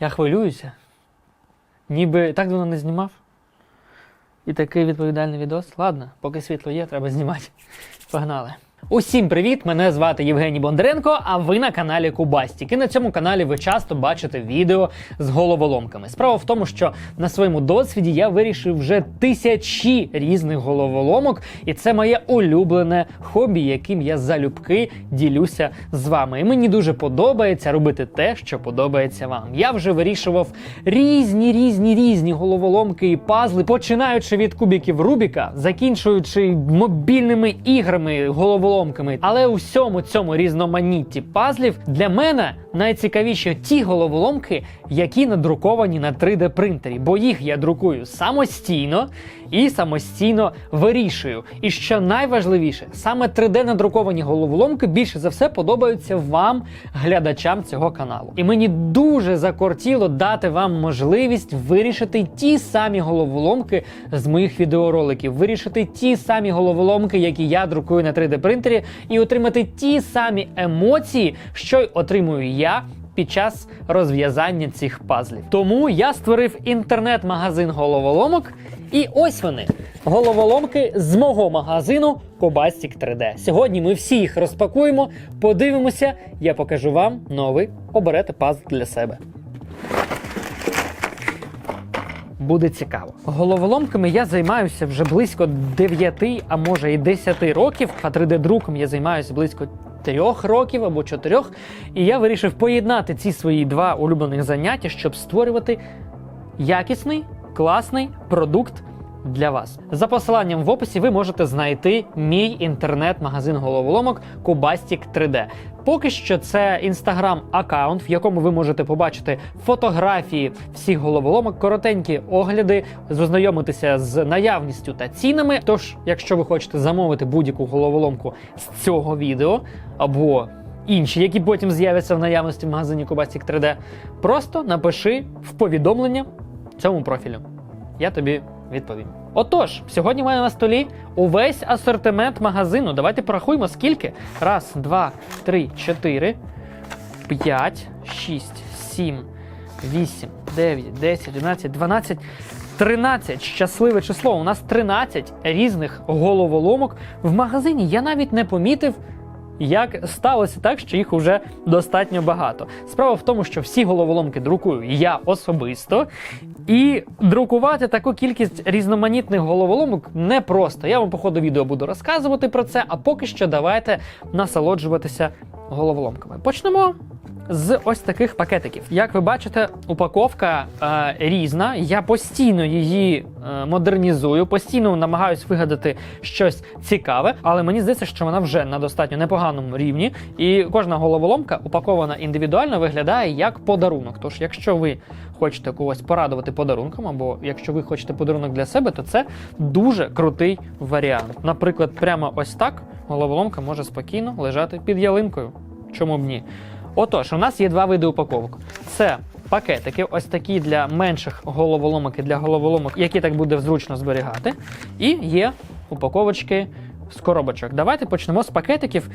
Я хвилююся. Ніби так давно не знімав. І такий відповідальний відос. Ладно, поки світло є, треба знімати. Погнали. Усім привіт! Мене звати Євгеній Бондаренко, а ви на каналі Кубастік. І на цьому каналі ви часто бачите відео з головоломками. Справа в тому, що на своєму досвіді я вирішив вже тисячі різних головоломок, і це моє улюблене хобі, яким я залюбки ділюся з вами. І мені дуже подобається робити те, що подобається вам. Я вже вирішував різні, різні, різні головоломки і пазли, починаючи від кубіків Рубіка, закінчуючи мобільними іграми, головоломками. Але у всьому цьому різноманітті пазлів для мене найцікавіші ті головоломки, які надруковані на 3D принтері, бо їх я друкую самостійно і самостійно вирішую. І що найважливіше, саме 3D надруковані головоломки більше за все подобаються вам, глядачам цього каналу. І мені дуже закортіло дати вам можливість вирішити ті самі головоломки з моїх відеороликів, вирішити ті самі головоломки, які я друкую на 3D принтері, і отримати ті самі емоції, що й отримую я під час розв'язання цих пазлів. Тому я створив інтернет-магазин головоломок. І ось вони головоломки з мого магазину Кобастік 3D. Сьогодні ми всі їх розпакуємо, подивимося, я покажу вам новий. Оберете пазл для себе. Буде цікаво. Головоломками я займаюся вже близько 9, а може і 10 років. А 3D-друком я займаюся близько трьох років або чотирьох. І я вирішив поєднати ці свої два улюблених заняття, щоб створювати якісний, класний продукт для вас. За посиланням в описі ви можете знайти мій інтернет-магазин головоломок Kubastic 3D. Поки що це інстаграм-аккаунт, в якому ви можете побачити фотографії всіх головоломок, коротенькі огляди, ознайомитися з наявністю та цінами. Тож, якщо ви хочете замовити будь-яку головоломку з цього відео або інші, які потім з'являться в наявності в магазині Kubastic 3D, просто напиши в повідомлення цьому профілю. Я тобі відповім. Отож, сьогодні мене на столі увесь асортимент магазину. Давайте порахуємо, скільки. Раз, два, три, чотири, п'ять, шість, сім, вісім, дев'ять, десять, одинадцять, дванадцять. 13 щасливе число. У нас 13 різних головоломок в магазині. Я навіть не помітив, як сталося так, що їх уже достатньо багато. Справа в тому, що всі головоломки друкую я особисто, і друкувати таку кількість різноманітних головоломок непросто. Я вам по ходу відео буду розказувати про це, а поки що давайте насолоджуватися головоломками. Почнемо. З ось таких пакетиків. Як ви бачите, упаковка е, різна. Я постійно її е, модернізую, постійно намагаюсь вигадати щось цікаве, але мені здається, що вона вже на достатньо непоганому рівні, і кожна головоломка упакована індивідуально виглядає як подарунок. Тож, якщо ви хочете когось порадувати подарунком, або якщо ви хочете подарунок для себе, то це дуже крутий варіант. Наприклад, прямо ось так головоломка може спокійно лежати під ялинкою. Чому б ні? Отож, у нас є два види упаковок. Це пакетики, ось такі для менших головоломок і для головоломок, які так буде зручно зберігати. І є упаковочки з коробочок. Давайте почнемо з пакетиків.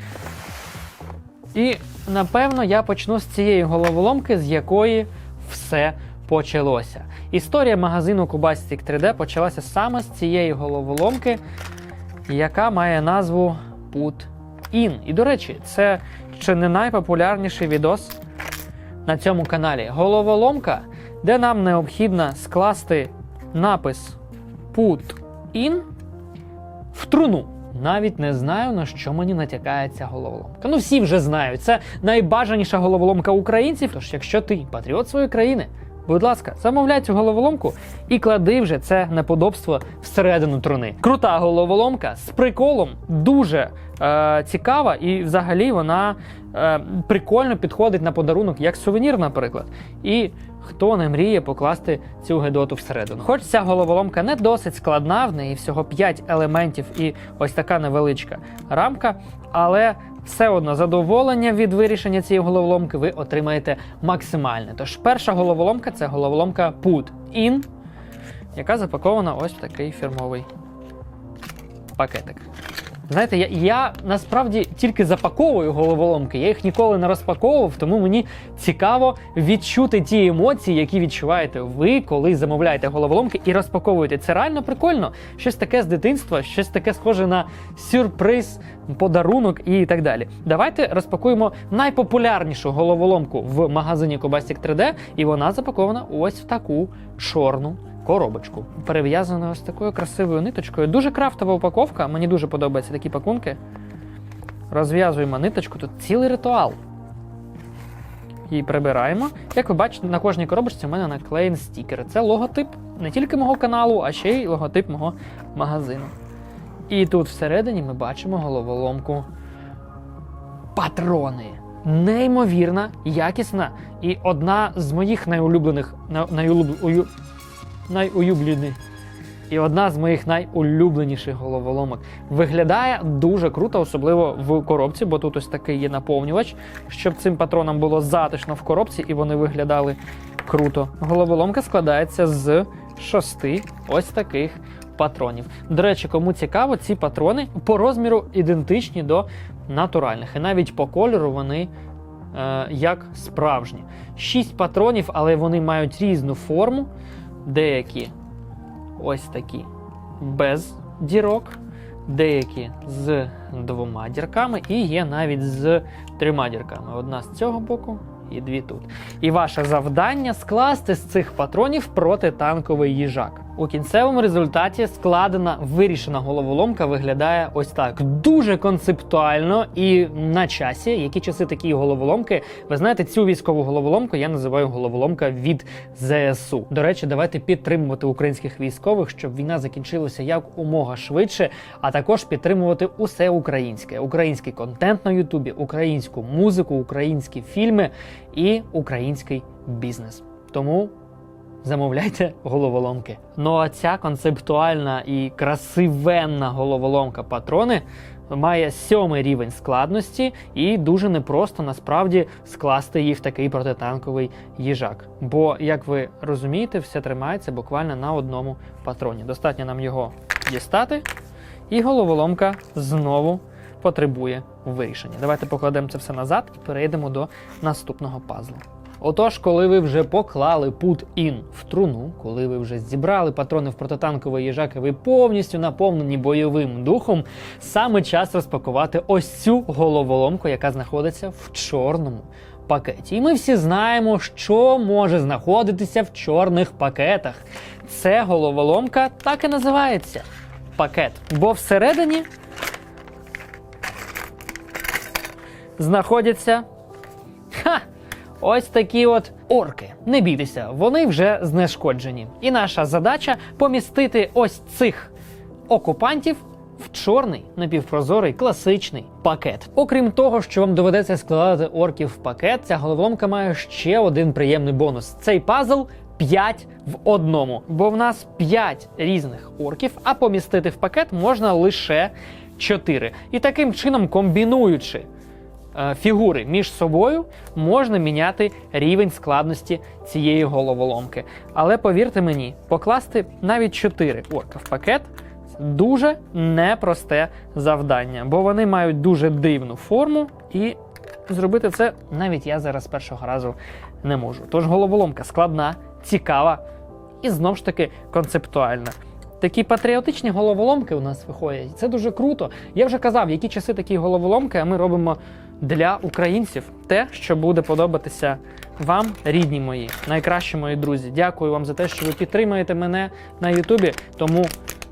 І напевно я почну з цієї головоломки, з якої все почалося. Історія магазину Kubastic 3D почалася саме з цієї головоломки, яка має назву Put In. І до речі, це чи не найпопулярніший відос на цьому каналі. Головоломка, де нам необхідно скласти напис Put in в труну. Навіть не знаю, на що мені натякає ця головоломка. Ну, всі вже знають. Це найбажаніша головоломка українців. Тож, якщо ти патріот своєї країни, будь ласка, замовляй цю головоломку і клади вже це неподобство всередину труни. Крута головоломка з приколом, дуже е, цікава, і взагалі вона е, прикольно підходить на подарунок як сувенір, наприклад. І хто не мріє покласти цю гедоту всередину. Хоч ця головоломка не досить складна, в неї всього 5 елементів і ось така невеличка рамка, але все одно задоволення від вирішення цієї головоломки ви отримаєте максимальне. Тож перша головоломка це головоломка Put In, яка запакована ось в такий фірмовий пакетик. Знаєте, я, я насправді тільки запаковую головоломки, я їх ніколи не розпаковував, тому мені цікаво відчути ті емоції, які відчуваєте ви, коли замовляєте головоломки і розпаковуєте. Це реально прикольно. Щось таке з дитинства, щось таке схоже на сюрприз, подарунок і так далі. Давайте розпакуємо найпопулярнішу головоломку в магазині Кобастік 3D, і вона запакована ось в таку чорну коробочку. Перев'язана ось такою красивою ниточкою. Дуже крафтова упаковка. Мені дуже подобаються такі пакунки. Розв'язуємо ниточку. Тут цілий ритуал. Її прибираємо. Як ви бачите, на кожній коробочці у мене наклеєн стікер. Це логотип не тільки мого каналу, а ще й логотип мого магазину. І тут всередині ми бачимо головоломку патрони. Неймовірна, якісна і одна з моїх найулюблених на- найулюб- ую- І одна з моїх найулюбленіших головоломок. Виглядає дуже круто, особливо в коробці, бо тут ось такий є наповнювач, щоб цим патронам було затишно в коробці і вони виглядали круто. Головоломка складається з шести ось таких патронів. До речі, кому цікаво, ці патрони по розміру ідентичні до натуральних. І навіть по кольору вони е, як справжні. Шість патронів, але вони мають різну форму. Деякі ось такі без дірок, деякі з двома дірками, і є навіть з трьома дірками. Одна з цього боку і дві тут. І ваше завдання скласти з цих патронів протитанковий їжак. У кінцевому результаті складена вирішена головоломка виглядає ось так: дуже концептуально і на часі. Які часи такі головоломки? Ви знаєте, цю військову головоломку я називаю головоломка від ЗСУ. До речі, давайте підтримувати українських військових, щоб війна закінчилася як умога швидше, а також підтримувати усе українське, український контент на Ютубі, українську музику, українські фільми і український бізнес. Тому замовляйте головоломки. Ну а ця концептуальна і красивенна головоломка патрони має сьомий рівень складності, і дуже непросто насправді скласти її в такий протитанковий їжак. Бо, як ви розумієте, все тримається буквально на одному патроні. Достатньо нам його дістати, і головоломка знову потребує вирішення. Давайте покладемо це все назад і перейдемо до наступного пазлу. Отож, коли ви вже поклали пут-ін в труну, коли ви вже зібрали патрони в протитанковий їжак, і ви повністю наповнені бойовим духом, саме час розпакувати ось цю головоломку, яка знаходиться в чорному пакеті. І ми всі знаємо, що може знаходитися в чорних пакетах. Це головоломка так і називається пакет. Бо всередині знаходяться. Ось такі от орки. Не бійтеся, вони вже знешкоджені. І наша задача помістити ось цих окупантів в чорний напівпрозорий класичний пакет. Окрім того, що вам доведеться складати орків в пакет, ця головоломка має ще один приємний бонус: цей пазл. 5 в одному, бо в нас 5 різних орків, а помістити в пакет можна лише 4. І таким чином, комбінуючи фігури між собою можна міняти рівень складності цієї головоломки. Але повірте мені, покласти навіть 4 орка в пакет дуже непросте завдання, бо вони мають дуже дивну форму, і зробити це навіть я зараз першого разу не можу. Тож головоломка складна, цікава і знову ж таки концептуальна. Такі патріотичні головоломки у нас виходять. Це дуже круто. Я вже казав, які часи такі головоломки, а ми робимо для українців те, що буде подобатися вам, рідні мої, найкращі мої друзі. Дякую вам за те, що ви підтримуєте мене на Ютубі. Тому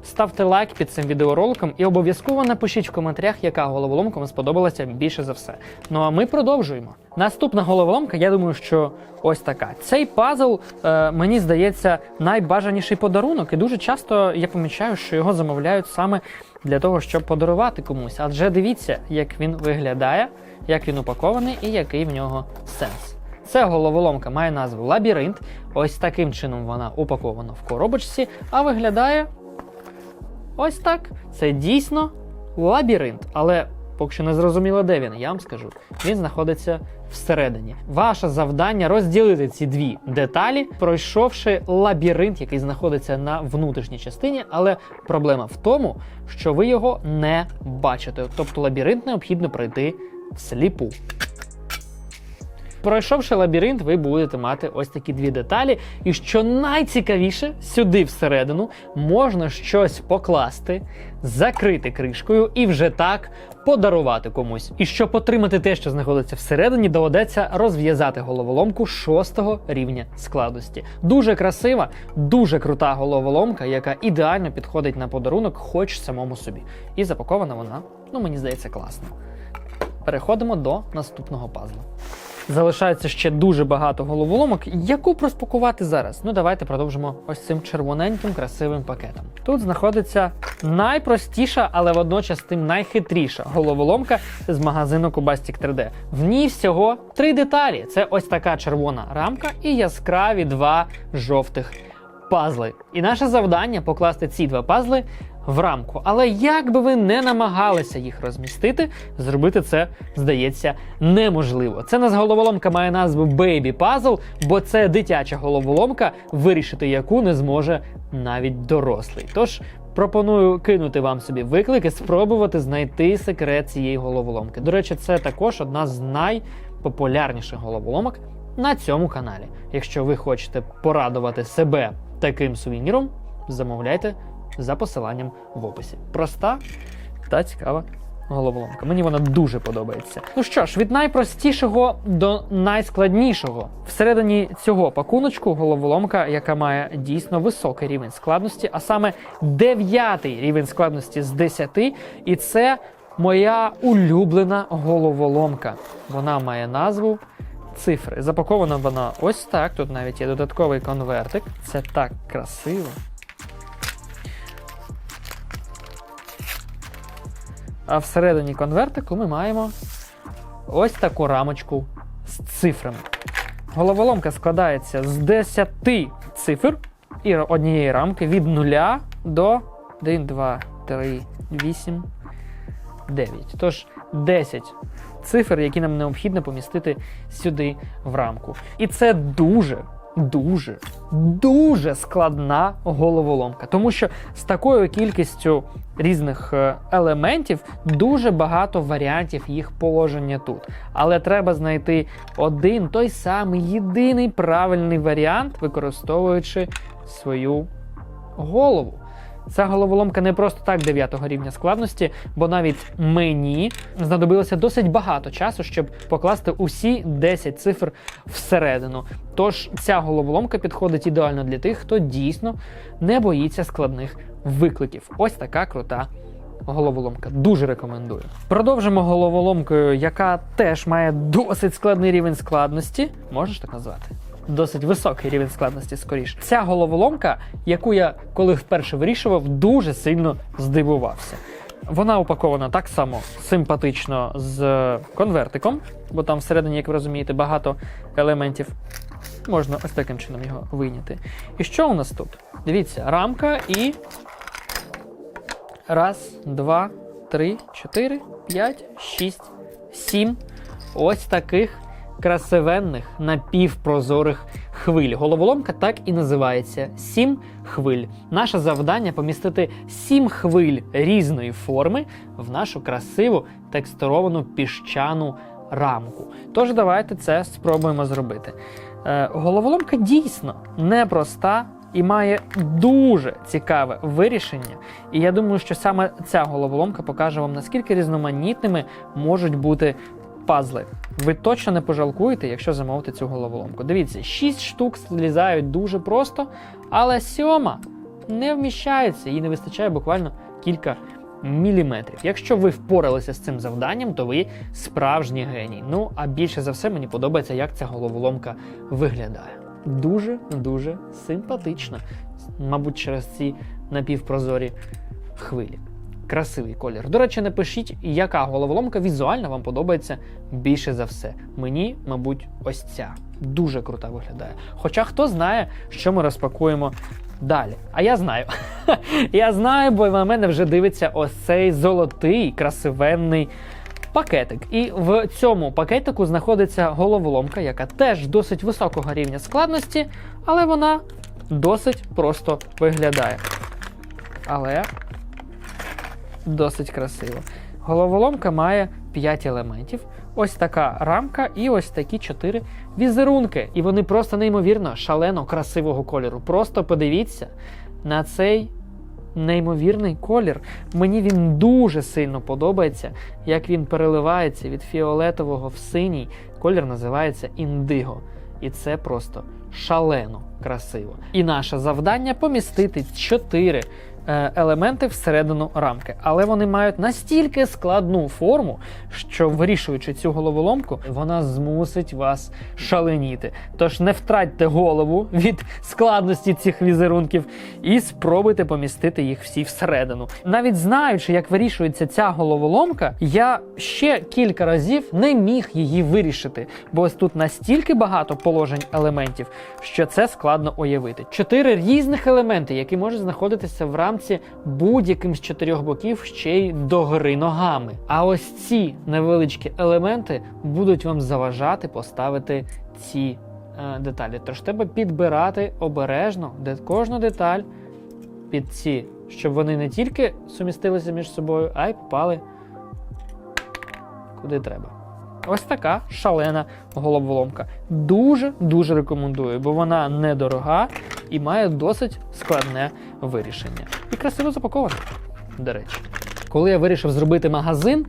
ставте лайк під цим відеороликом і обов'язково напишіть в коментарях, яка головоломка вам сподобалася більше за все. Ну а ми продовжуємо. Наступна головоломка, я думаю, що ось така. Цей пазл, е, мені здається, найбажаніший подарунок, і дуже часто я помічаю, що його замовляють саме для того, щоб подарувати комусь. Адже дивіться, як він виглядає, як він упакований і який в нього сенс. Це головоломка має назву Лабіринт. Ось таким чином вона упакована в коробочці, а виглядає ось так. Це дійсно лабіринт. Але поки що не зрозуміло, де він. Я вам скажу. Він знаходиться всередині. Ваше завдання розділити ці дві деталі, пройшовши лабіринт, який знаходиться на внутрішній частині, але проблема в тому, що ви його не бачите. Тобто лабіринт необхідно пройти всліпу. Пройшовши лабіринт, ви будете мати ось такі дві деталі. І що найцікавіше, сюди всередину можна щось покласти, закрити кришкою і вже так подарувати комусь. І щоб отримати те, що знаходиться всередині, доведеться розв'язати головоломку шостого рівня складності. Дуже красива, дуже крута головоломка, яка ідеально підходить на подарунок, хоч самому собі. І запакована вона, ну мені здається, класно. Переходимо до наступного пазлу. Залишається ще дуже багато головоломок. Яку розпакувати зараз? Ну давайте продовжимо ось цим червоненьким красивим пакетом. Тут знаходиться найпростіша, але водночас тим найхитріша головоломка з магазину Cubastic 3D. В ній всього три деталі: це ось така червона рамка і яскраві два жовтих пазли. І наше завдання покласти ці два пазли в рамку. Але як би ви не намагалися їх розмістити, зробити це здається неможливо. Це нас головоломка має назву Baby Puzzle, бо це дитяча головоломка, вирішити яку не зможе навіть дорослий. Тож пропоную кинути вам собі виклик і спробувати знайти секрет цієї головоломки. До речі, це також одна з найпопулярніших головоломок на цьому каналі. Якщо ви хочете порадувати себе таким сувеніром, замовляйте за посиланням в описі. Проста та цікава головоломка. Мені вона дуже подобається. Ну що ж, від найпростішого до найскладнішого. Всередині цього пакуночку головоломка, яка має дійсно високий рівень складності, а саме дев'ятий рівень складності з 10, і це моя улюблена головоломка. Вона має назву цифри. Запакована вона ось так. Тут навіть є додатковий конвертик. Це так красиво. А всередині конвертику ми маємо ось таку рамочку з цифрами. Головоломка складається з 10 цифр і однієї рамки від 0 до 1, 2, 3, 8, 9. Тож 10 цифр, які нам необхідно помістити сюди в рамку. І це дуже, дуже, дуже складна головоломка, тому що з такою кількістю різних е, елементів дуже багато варіантів їх положення тут. Але треба знайти один той самий єдиний правильний варіант, використовуючи свою голову. Ця головоломка не просто так 9 рівня складності, бо навіть мені знадобилося досить багато часу, щоб покласти усі 10 цифр всередину. Тож ця головоломка підходить ідеально для тих, хто дійсно не боїться складних викликів. Ось така крута. Головоломка дуже рекомендую. Продовжимо головоломкою, яка теж має досить складний рівень складності. Можеш так назвати? Досить високий рівень складності, скоріше. Ця головоломка, яку я коли вперше вирішував, дуже сильно здивувався. Вона упакована так само симпатично з конвертиком, бо там всередині, як ви розумієте, багато елементів. Можна ось таким чином його вийняти. І що у нас тут? Дивіться, рамка і. Раз, два, три, чотири, п'ять, шість, сім. Ось таких красивенних напівпрозорих хвиль. Головоломка так і називається сім хвиль. Наше завдання помістити сім хвиль різної форми в нашу красиву текстуровану піщану рамку. Тож давайте це спробуємо зробити. Е, головоломка дійсно непроста. І має дуже цікаве вирішення. І я думаю, що саме ця головоломка покаже вам, наскільки різноманітними можуть бути пазли. Ви точно не пожалкуєте, якщо замовите цю головоломку. Дивіться, 6 штук злізають дуже просто, але сьома не вміщається, їй не вистачає буквально кілька міліметрів. Якщо ви впоралися з цим завданням, то ви справжній геній. Ну а більше за все мені подобається, як ця головоломка виглядає. Дуже дуже симпатично, мабуть, через ці напівпрозорі хвилі. Красивий колір. До речі, напишіть, яка головоломка візуально вам подобається більше за все. Мені, мабуть, ось ця дуже крута виглядає. Хоча хто знає, що ми розпакуємо далі. А я знаю. я знаю, бо на мене вже дивиться ось цей золотий красивенний пакетик. І в цьому пакетику знаходиться головоломка, яка теж досить високого рівня складності, але вона досить просто виглядає. Але досить красиво. Головоломка має 5 елементів. Ось така рамка і ось такі 4 візерунки. І вони просто неймовірно шалено красивого кольору. Просто подивіться на цей неймовірний колір. Мені він дуже сильно подобається, як він переливається від фіолетового в синій. Колір називається індиго. І це просто шалено красиво. І наше завдання помістити 4 е, елементи всередину рамки. Але вони мають настільки складну форму, що вирішуючи цю головоломку, вона змусить вас шаленіти. Тож не втратьте голову від складності цих візерунків і спробуйте помістити їх всі всередину. Навіть знаючи, як вирішується ця головоломка, я ще кілька разів не міг її вирішити, бо ось тут настільки багато положень елементів, що це складно уявити. Чотири різних елементи, які можуть знаходитися в рамці будь-яким з чотирьох боків ще й догори ногами. А ось ці невеличкі елементи будуть вам заважати поставити ці е, деталі. Тож треба підбирати обережно де кожну деталь під ці, щоб вони не тільки сумістилися між собою, а й попали куди треба. Ось така шалена головоломка. Дуже дуже рекомендую, бо вона недорога і має досить складне вирішення. І красиво запакована, до речі. Коли я вирішив зробити магазин,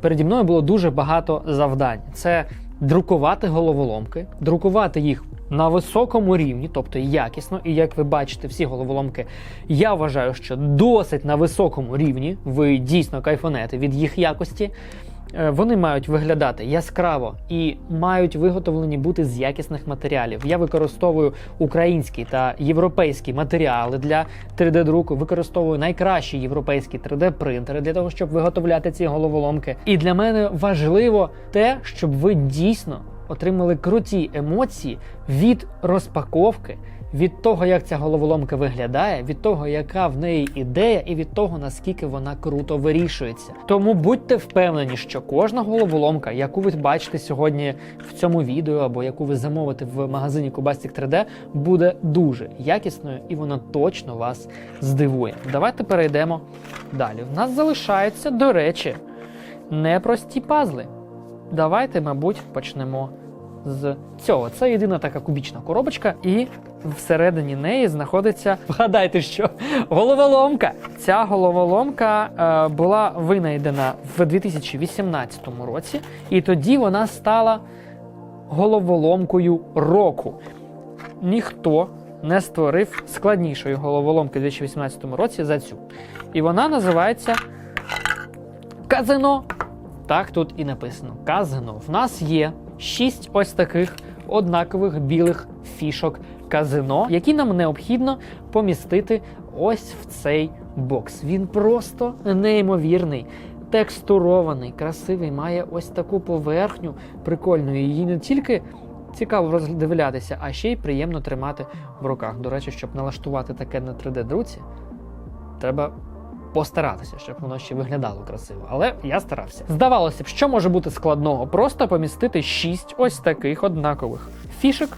переді мною було дуже багато завдань. Це друкувати головоломки, друкувати їх на високому рівні, тобто якісно. І як ви бачите, всі головоломки я вважаю, що досить на високому рівні. Ви дійсно кайфанете від їх якості. Е, Вони мають виглядати яскраво і мають виготовлені бути з якісних матеріалів. Я використовую українські та європейські матеріали для 3D-друку, використовую найкращі європейські 3D-принтери для того, щоб виготовляти ці головоломки. І для мене важливо те, щоб ви дійсно отримали круті емоції від розпаковки, від того, як ця головоломка виглядає, від того, яка в неї ідея, і від того, наскільки вона круто вирішується. Тому будьте впевнені, що кожна головоломка, яку ви бачите сьогодні в цьому відео, або яку ви замовите в магазині Cubastic 3D, буде дуже якісною і вона точно вас здивує. Давайте перейдемо далі. В нас залишаються, до речі, непрості пазли. Давайте, мабуть, почнемо з цього. Це єдина така кубічна коробочка, і всередині неї знаходиться, вгадайте, що головоломка. Ця головоломка е, була винайдена в 2018 році, і тоді вона стала головоломкою року. Ніхто не створив складнішої головоломки в 2018 році за цю. І вона називається Казино. Так тут і написано казино. В нас є шість ось таких однакових білих фішок казино, які нам необхідно помістити ось в цей бокс. Він просто неймовірний. Текстурований, красивий, має ось таку поверхню прикольну. Її не тільки цікаво роздивлятися, а ще й приємно тримати в руках. До речі, щоб налаштувати таке на 3D-друці, треба постаратися, щоб воно ще виглядало красиво. Але я старався. Здавалося б, що може бути складного? Просто помістити шість ось таких однакових фішок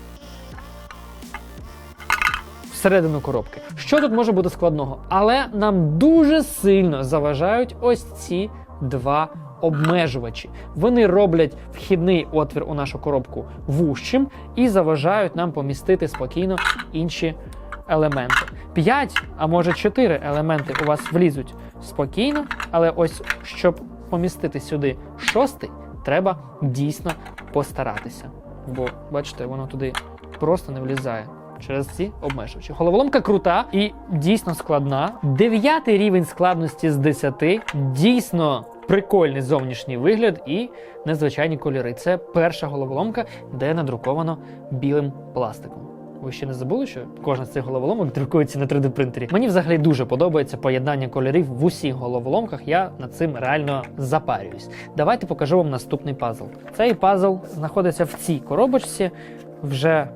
всередину коробки. Що тут може бути складного? Але нам дуже сильно заважають ось ці два обмежувачі. Вони роблять вхідний отвір у нашу коробку вужчим і заважають нам помістити спокійно інші елементи. П'ять, а може чотири елементи у вас влізуть спокійно, але ось щоб помістити сюди шостий, треба дійсно постаратися. Бо, бачите, воно туди просто не влізає. Через ці обмежувачі. Головоломка крута і дійсно складна. Дев'ятий рівень складності з 10. Дійсно прикольний зовнішній вигляд і незвичайні кольори. Це перша головоломка, де надруковано білим пластиком. Ви ще не забули, що кожна з цих головоломок друкується на 3D принтері. Мені взагалі дуже подобається поєднання кольорів в усіх головоломках. Я над цим реально запарююсь. Давайте покажу вам наступний пазл. Цей пазл знаходиться в цій коробочці. Вже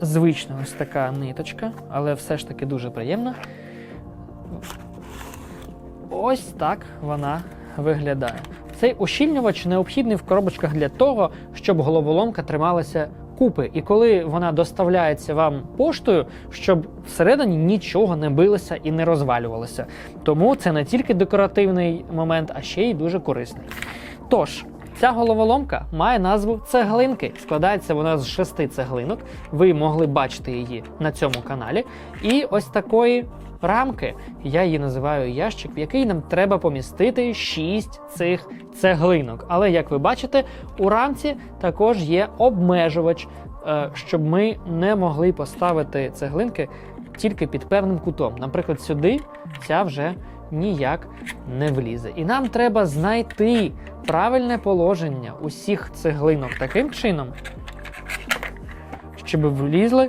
звична ось така ниточка, але все ж таки дуже приємна. Ось так вона виглядає. Цей ущільнювач необхідний в коробочках для того, щоб головоломка трималася купи. І коли вона доставляється вам поштою, щоб всередині нічого не билося і не розвалювалося. Тому це не тільки декоративний момент, а ще й дуже корисний. Тож. Ця головоломка має назву цеглинки. Складається вона з шести цеглинок. Ви могли бачити її на цьому каналі. І ось такої рамки. Я її називаю ящик, в який нам треба помістити шість цих цеглинок. Але як ви бачите, у рамці також є обмежувач, е, щоб ми не могли поставити цеглинки тільки під певним кутом. Наприклад, сюди ця вже ніяк не влізе. І нам треба знайти правильне положення усіх цеглинок таким чином, щоб влізли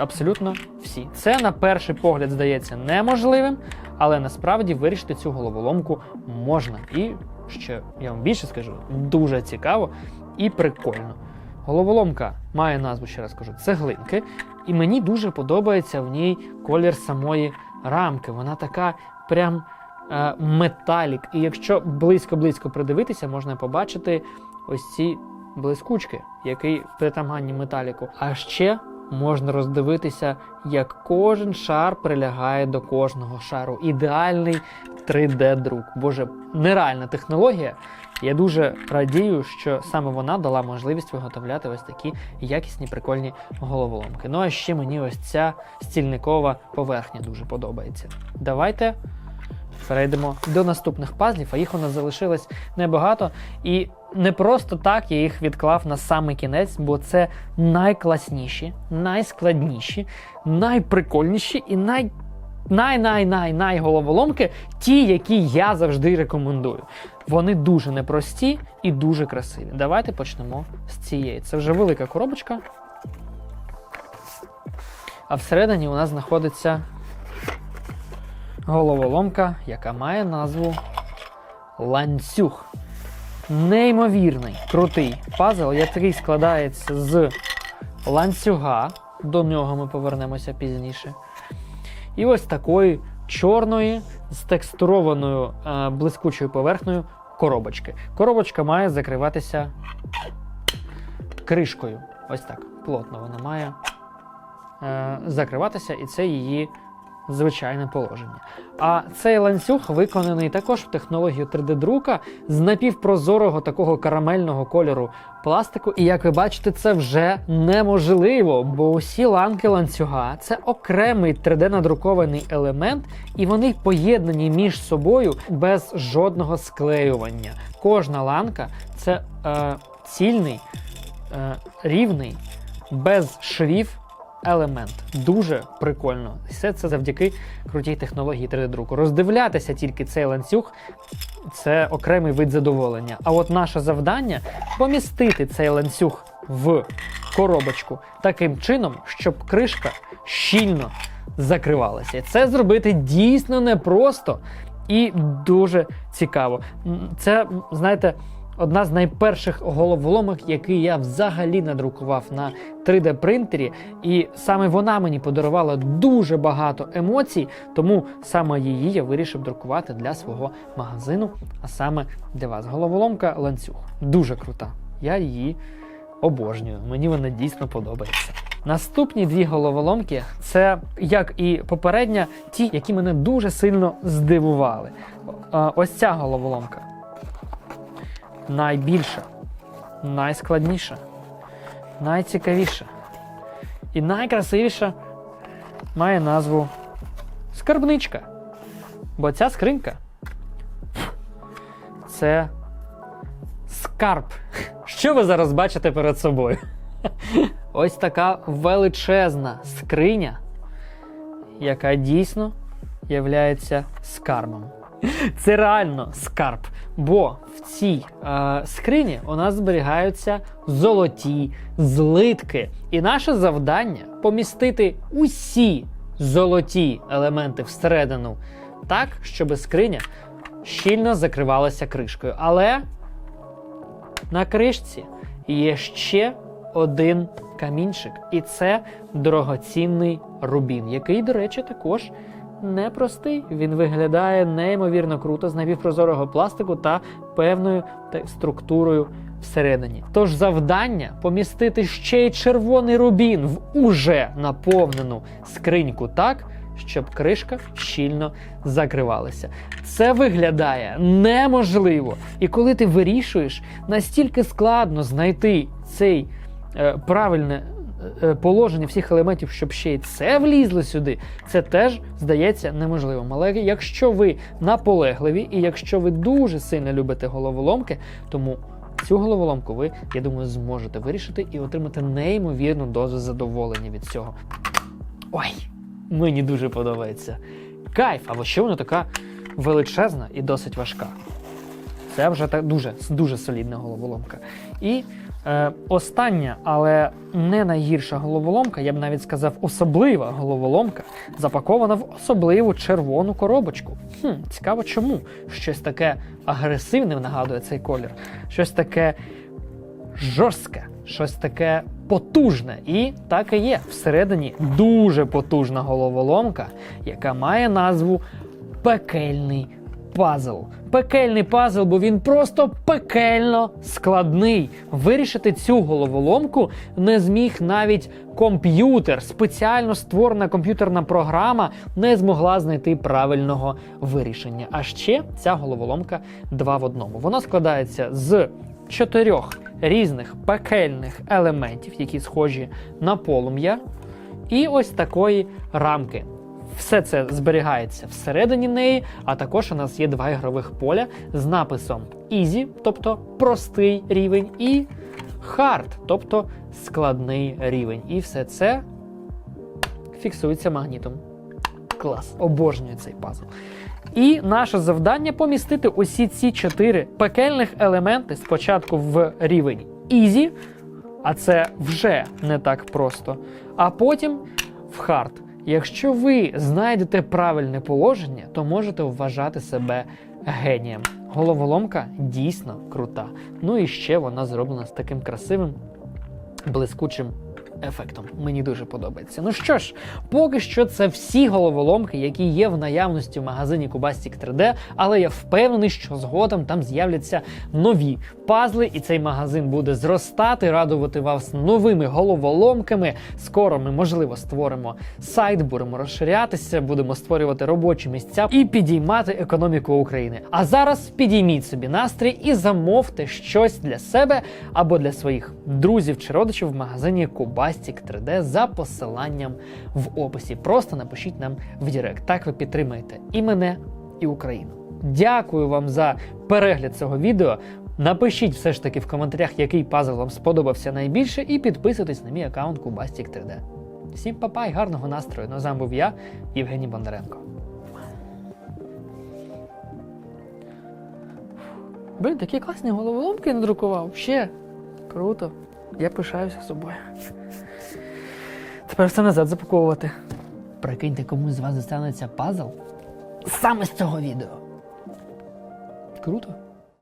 абсолютно всі. Це на перший погляд здається неможливим, але насправді вирішити цю головоломку можна. І ще я вам більше скажу, дуже цікаво і прикольно. Головоломка має назву, ще раз кажу, цеглинки, і мені дуже подобається в ній колір самої рамки. Вона така прям е, металік. І якщо близько-близько придивитися, можна побачити ось ці блискучки, які притаманні металіку. А ще можна роздивитися, як кожен шар прилягає до кожного шару. Ідеальний 3D-друк. Боже, нереальна технологія. Я дуже радію, що саме вона дала можливість виготовляти ось такі якісні прикольні головоломки. Ну а ще мені ось ця стільникова поверхня дуже подобається. Давайте перейдемо до наступних пазлів, а їх у нас залишилось небагато. І не просто так я їх відклав на самий кінець, бо це найкласніші, найскладніші, найприкольніші і най. Най-най-най-най головоломки, ті, які я завжди рекомендую. Вони дуже непрості і дуже красиві. Давайте почнемо з цієї. Це вже велика коробочка. А всередині у нас знаходиться головоломка, яка має назву ланцюг. Неймовірний, крутий пазл, який складається з ланцюга. До нього ми повернемося пізніше. І ось такої чорної з текстурованою е, блискучою поверхнею коробочки. Коробочка має закриватися кришкою. Ось так. Плотно вона має е, закриватися, і це її звичайне положення. А цей ланцюг виконаний також в технологію 3D-друка з напівпрозорого такого карамельного кольору пластику. І як ви бачите, це вже неможливо, бо усі ланки ланцюга це окремий 3D-надрукований елемент, і вони поєднані між собою без жодного склеювання. Кожна ланка це е, цільний, е, рівний, без швів елемент. Дуже прикольно. Все це завдяки крутій технології 3D-друку. Роздивлятися тільки цей ланцюг це окремий вид задоволення. А от наше завдання помістити цей ланцюг в коробочку таким чином, щоб кришка щільно закривалася. Це зробити дійсно непросто і дуже цікаво. Це, знаєте, одна з найперших головоломок, які я взагалі надрукував на 3D принтері, і саме вона мені подарувала дуже багато емоцій, тому саме її я вирішив друкувати для свого магазину, а саме для вас. Головоломка ланцюг. Дуже крута. Я її обожнюю. Мені вона дійсно подобається. Наступні дві головоломки це, як і попередня, ті, які мене дуже сильно здивували. Ось ця головоломка найбільша, найскладніша, найцікавіша і найкрасивіша має назву скарбничка. Бо ця скринька це скарб. Що ви зараз бачите перед собою? Ось така величезна скриня, яка дійсно являється скарбом. Це реально скарб. Бо в цій е, скрині у нас зберігаються золоті злитки. І наше завдання помістити усі золоті елементи всередину так, щоб скриня щільно закривалася кришкою. Але на кришці є ще один камінчик, і це дорогоцінний рубін, який, до речі, також непростий. Він виглядає неймовірно круто з напівпрозорого пластику та певною структурою всередині. Тож завдання помістити ще й червоний рубін в уже наповнену скриньку так, щоб кришка щільно закривалася. Це виглядає неможливо. І коли ти вирішуєш, настільки складно знайти цей е, правильне положення всіх елементів, щоб ще й це влізло сюди, це теж здається неможливим. Але якщо ви наполегливі і якщо ви дуже сильно любите головоломки, тому цю головоломку ви, я думаю, зможете вирішити і отримати неймовірну дозу задоволення від цього. Ой, мені дуже подобається. Кайф, а ще вона така величезна і досить важка. Це вже так дуже, дуже солідна головоломка. І е, остання, але не найгірша головоломка, я б навіть сказав, особлива головоломка, запакована в особливу червону коробочку. Хм, цікаво, чому? Щось таке агресивне нагадує цей колір, щось таке жорстке, щось таке потужне. І так і є. Всередині дуже потужна головоломка, яка має назву Пекельний пазл. Пекельний пазл, бо він просто пекельно складний. Вирішити цю головоломку не зміг навіть комп'ютер. Спеціально створена комп'ютерна програма не змогла знайти правильного вирішення. А ще ця головоломка два в одному. Вона складається з чотирьох різних пекельних елементів, які схожі на полум'я, і ось такої рамки. Все це зберігається всередині неї, а також у нас є два ігрових поля з написом Easy, тобто простий рівень, і Hard, тобто складний рівень. І все це фіксується магнітом. Клас, обожнюю цей пазл. І наше завдання помістити усі ці чотири пекельних елементи спочатку в рівень Easy, а це вже не так просто, а потім в Hard. Якщо ви знайдете правильне положення, то можете вважати себе генієм. Головоломка дійсно крута. Ну і ще вона зроблена з таким красивим, блискучим ефектом. Мені дуже подобається. Ну що ж, поки що це всі головоломки, які є в наявності в магазині Cubastic 3D, але я впевнений, що згодом там з'являться нові пазли, і цей магазин буде зростати, радувати вас новими головоломками. Скоро ми, можливо, створимо сайт, будемо розширятися, будемо створювати робочі місця і підіймати економіку України. А зараз підійміть собі настрій і замовте щось для себе або для своїх друзів чи родичів в магазині Cubastic 3D за посиланням в описі. Просто напишіть нам в Директ. Так ви підтримаєте і мене, і Україну. Дякую вам за перегляд цього відео. Напишіть все ж таки в коментарях, який пазл вам сподобався найбільше, і підписуйтесь на мій аккаунт Cubastic 3D. Всім папа і гарного настрою. Ну, а з вами був я, Євгеній Бондаренко. Блін, такі класні головоломки надрукував. Ще круто. Я пишаюся собою. Тепер все назад запаковувати. Прикиньте, комусь з вас достанеться пазл саме з цього відео. Круто.